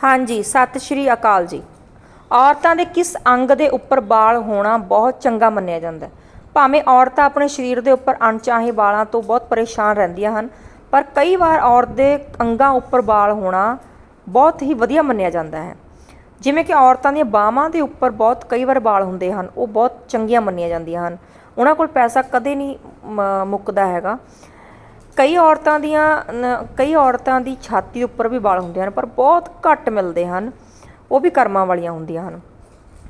ਹਾਂਜੀ, ਸਤਿ ਸ਼੍ਰੀ ਅਕਾਲ ਜੀ। ਔਰਤਾਂ ਦੇ ਕਿਸ ਅੰਗ ਦੇ ਉੱਪਰ ਵਾਲ ਹੋਣਾ ਬਹੁਤ ਚੰਗਾ ਮੰਨਿਆ ਜਾਂਦਾ ਹੈ। ਭਾਵੇਂ ਔਰਤਾਂ ਆਪਣੇ ਸਰੀਰ ਦੇ ਉੱਪਰ ਅਣਚਾਹੇ ਵਾਲਾਂ ਤੋਂ ਬਹੁਤ ਪਰੇਸ਼ਾਨ ਰਹਿੰਦੀਆਂ ਹਨ, ਪਰ ਕਈ ਵਾਰ ਔਰਤ ਦੇ ਅੰਗਾਂ ਉੱਪਰ ਵਾਲ ਹੋਣਾ ਬਹੁਤ ਹੀ ਵਧੀਆ ਮੰਨਿਆ ਜਾਂਦਾ ਹੈ। ਜਿਵੇਂ ਕਿ ਔਰਤਾਂ ਦੀਆਂ ਬਾਹਾਂ ਦੇ ਉੱਪਰ ਬਹੁਤ ਕਈ ਵਾਰ ਵਾਲ ਹੁੰਦੇ ਹਨ, ਉਹ ਬਹੁਤ ਚੰਗੀਆਂ ਮੰਨੀਆਂ ਜਾਂਦੀਆਂ ਹਨ। ਉਹਨਾਂ ਕੋਲ ਪੈਸਾ ਕਦੇ ਨਹੀਂ ਮੁੱਕਦਾ ਹੈਗਾ। ਕਈ ਔਰਤਾਂ ਦੀਆਂ ਕਈ ਔਰਤਾਂ ਦੀ ਛਾਤੀ ਉੱਪਰ ਵੀ ਵਾਲ ਹੁੰਦੇ ਹਨ, ਪਰ ਬਹੁਤ ਘੱਟ ਮਿਲਦੇ ਹਨ, ਉਹ ਵੀ ਕਰਮਾਂ ਵਾਲੀਆਂ ਹੁੰਦੀਆਂ ਹਨ।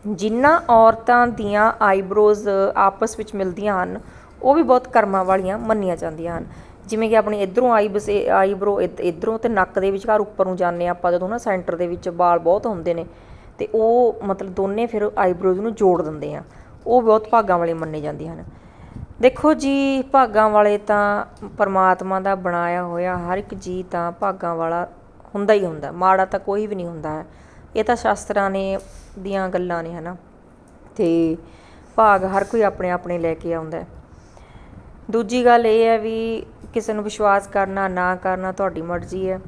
ਜਿਨ੍ਹਾਂ ਔਰਤਾਂ ਦੀਆਂ ਆਈਬ੍ਰੋਜ਼ ਆਪਸ ਵਿੱਚ ਮਿਲਦੀਆਂ ਹਨ, ਉਹ ਵੀ ਬਹੁਤ ਕਰਮਾਂ ਵਾਲੀਆਂ ਮੰਨੀਆਂ ਜਾਂਦੀਆਂ ਹਨ। ਜਿਵੇਂ ਕਿ ਆਪਣੀ ਇਧਰੋਂ ਆਈਬਸ ਆਈਬ੍ਰੋ ਇਧਰੋਂ ਤੇ ਨੱਕ ਦੇ ਵਿਚਕਾਰ ਉੱਪਰ ਨੂੰ ਜਾਂਦੇ ਹਾਂ ਆਪਾਂ ਜਦੋਂ ਨਾ ਸੈਂਟਰ ਦੇ ਵਿੱਚ ਵਾਲ ਬਹੁਤ ਹੁੰਦੇ ਨੇ, ਤੇ ਉਹ ਮਤਲਬ ਦੋਨੇ ਫਿਰ ਆਈਬ੍ਰੋਜ਼ ਨੂੰ ਜੋੜ ਦਿੰਦੇ ਆ। ਉਹ ਬਹੁਤ ਭਾਗਾਂ ਵਾਲੇ ਮੰਨੇ ਜਾਂਦੇ ਹਨ। ਦੇਖੋ ਜੀ, ਭਾਗਾਂ ਵਾਲੇ ਤਾਂ ਪਰਮਾਤਮਾ ਦਾ ਬਣਾਇਆ ਹੋਇਆ ਹਰ ਇੱਕ ਜੀਅ ਤਾਂ ਭਾਗਾਂ ਵਾਲਾ ਹੁੰਦਾ ਹੀ ਹੁੰਦਾ, ਮਾੜਾ ਤਾਂ ਕੋਈ ਵੀ ਨਹੀਂ ਹੁੰਦਾ। ਹੈ ਇਹ ਤਾਂ ਸ਼ਾਸਤਰਾਂ ਨੇ, ਦੀਆਂ ਗੱਲਾਂ ਨੇ, ਹਨਾ। ਤੇ ਭਾਗ ਹਰ ਕੋਈ ਆਪਣੇ ਆਪਣੇ ਲੈ ਕੇ ਆਉਂਦਾ। ਦੂਜੀ ਗੱਲ ਇਹ ਹੈ ਵੀ ਕਿਸੇ ਨੂੰ ਵਿਸ਼ਵਾਸ ਕਰਨਾ, ਨਾ ਕਰਨਾ ਤੁਹਾਡੀ ਮਰਜ਼ੀ ਹੈ।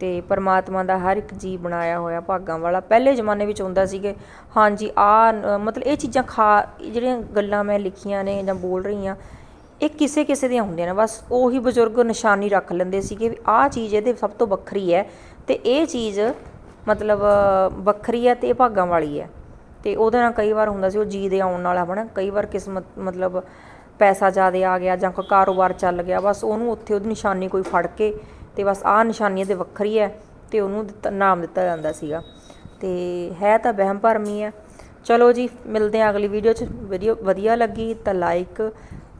ਤੇ ਪਰਮਾਤਮਾ ਦਾ ਹਰ ਇੱਕ ਜੀ ਬਣਾਇਆ ਹੋਇਆ ਭਾਗਾਂ ਵਾਲਾ। ਪਹਿਲੇ ਜ਼ਮਾਨੇ ਵਿੱਚ ਹੁੰਦਾ ਸੀ ਕਿ ਹਾਂਜੀ, ਆ ਮਤਲਬ ਇਹ ਚੀਜ਼ਾਂ ਖਾ ਜਿਹੜੀਆਂ ਗੱਲਾਂ ਮੈਂ ਲਿਖੀਆਂ ਨੇ ਜਾਂ ਬੋਲ ਰਹੀ ਹਾਂ, ਇਹ ਕਿਸੇ ਕਿਸੇ ਦੀਆਂ ਹੁੰਦੀਆਂ ਨੇ। ਬਸ ਉਹੀ ਬਜ਼ੁਰਗ ਨਿਸ਼ਾਨੀ ਰੱਖ ਲੈਂਦੇ ਸੀਗੇ ਵੀ ਆਹ ਚੀਜ਼ ਇਹਦੇ ਸਭ ਤੋਂ ਵੱਖਰੀ ਹੈ ਤੇ ਇਹ ਚੀਜ਼ ਮਤਲਬ ਵੱਖਰੀ ਹੈ ਤੇ ਇਹ ਭਾਗਾਂ ਵਾਲੀ ਹੈ। ਤੇ ਉਹਦੇ ਨਾਲ ਕਈ ਵਾਰ ਹੁੰਦਾ ਸੀ ਉਹ ਜੀ ਦੇ ਆਉਣ ਨਾਲ ਆਪਣਾ ਕਈ ਵਾਰ ਕਿਸਮਤ, ਮਤਲਬ ਪੈਸਾ ਜ਼ਿਆਦਾ ਆ ਗਿਆ ਜਾਂ ਕੋਈ ਕਾਰੋਬਾਰ ਚੱਲ ਗਿਆ, ਬਸ ਉਹਨੂੰ ਉੱਥੇ ਉਹਦੀ ਨਿਸ਼ਾਨੀ ਕੋਈ ਫੜ ਕੇ ਤੇ ਬਸ ਆਹ ਨਿਸ਼ਾਨੀ ਇਹਦੇ ਵੱਖਰੀ ਹੈ ਤੇ ਉਹਨੂੰ ਦਿੱਤਾ, ਨਾਮ ਦਿੱਤਾ ਜਾਂਦਾ ਸੀਗਾ। ਤੇ ਹੈ ਤਾਂ ਵਹਿਮ ਭਰਮੀ ਹੈ। ਚਲੋ ਜੀ, ਮਿਲਦੇ ਹਾਂ ਅਗਲੀ ਵੀਡੀਓ 'ਚ। ਵੀਡੀਓ ਵਧੀਆ ਲੱਗੀ ਤਾਂ ਲਾਈਕ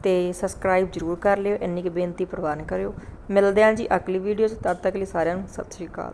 ਤੇ ਸਬਸਕ੍ਰਾਈਬ ਜਰੂਰ ਕਰ ਲਿਓ। ਇੰਨੀ ਕਿ ਬੇਨਤੀ ਪ੍ਰਵਾਨ ਕਰਿਓ। ਮਿਲਦੇ ਹਾਂ ਜੀ ਅਗਲੀ ਵੀਡੀਓ 'ਚ। ਤਦ ਤੱਕ ਲਈ ਸਾਰਿਆਂ ਨੂੰ ਸਤਿ ਸ਼੍ਰੀ ਅਕਾਲ।